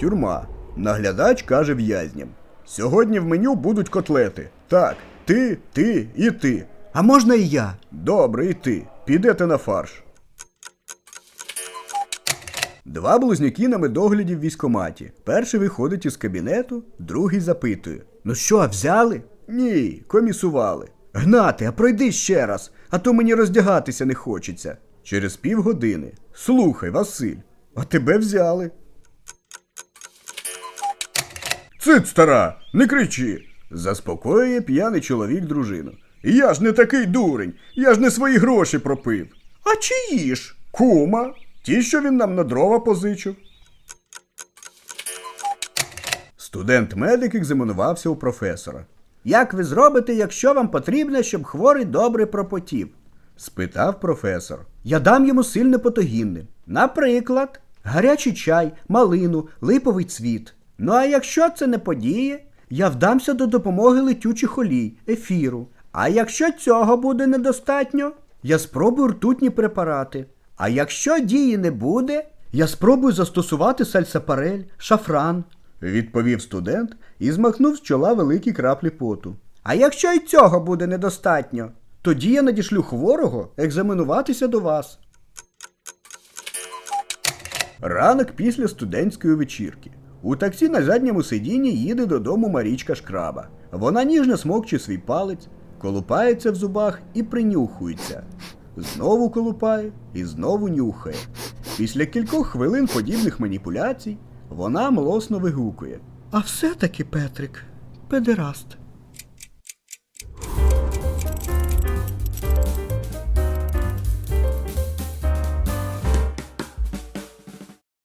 Тюрма. Наглядач каже в'язням. Сьогодні в меню будуть котлети. Так, ти, ти і ти. А можна і я? Добре, і ти. Підете на фарш. Два близняки на медогляді в військоматі. Перший виходить із кабінету, другий запитує. Ну що, взяли? Ні, комісували. Гнати, а пройди ще раз, а то мені роздягатися не хочеться. Через півгодини. Слухай, Василь, а тебе взяли. Цит, стара, не кричи. Заспокоює п'яний чоловік дружину. Я ж не такий дурень, я ж не свої гроші пропив. А чиї ж? Кума, ті, що він нам на дрова позичив. Студент-медик екзаменувався у професора. Як ви зробите, якщо вам потрібно, щоб хворий добре пропотів? Спитав професор. Я дам йому сильне потогінне. Наприклад, гарячий чай, малину, липовий цвіт. Ну а якщо це не подіє, я вдамся до допомоги летючих олій, ефіру. А якщо цього буде недостатньо, я спробую ртутні препарати. А якщо дії не буде, я спробую застосувати сальсапарель, шафран. Відповів студент і змахнув з чола великі краплі поту. А якщо й цього буде недостатньо, тоді я надішлю хворого екзаменуватися до вас. Ранок після студентської вечірки. У таксі на задньому сидінні їде додому Марічка Шкраба. Вона ніжно смокче свій палець, колупається в зубах і принюхується. Знову колупає і знову нюхає. Після кількох хвилин подібних маніпуляцій вона млосно вигукує. А все-таки Петрик, педераст.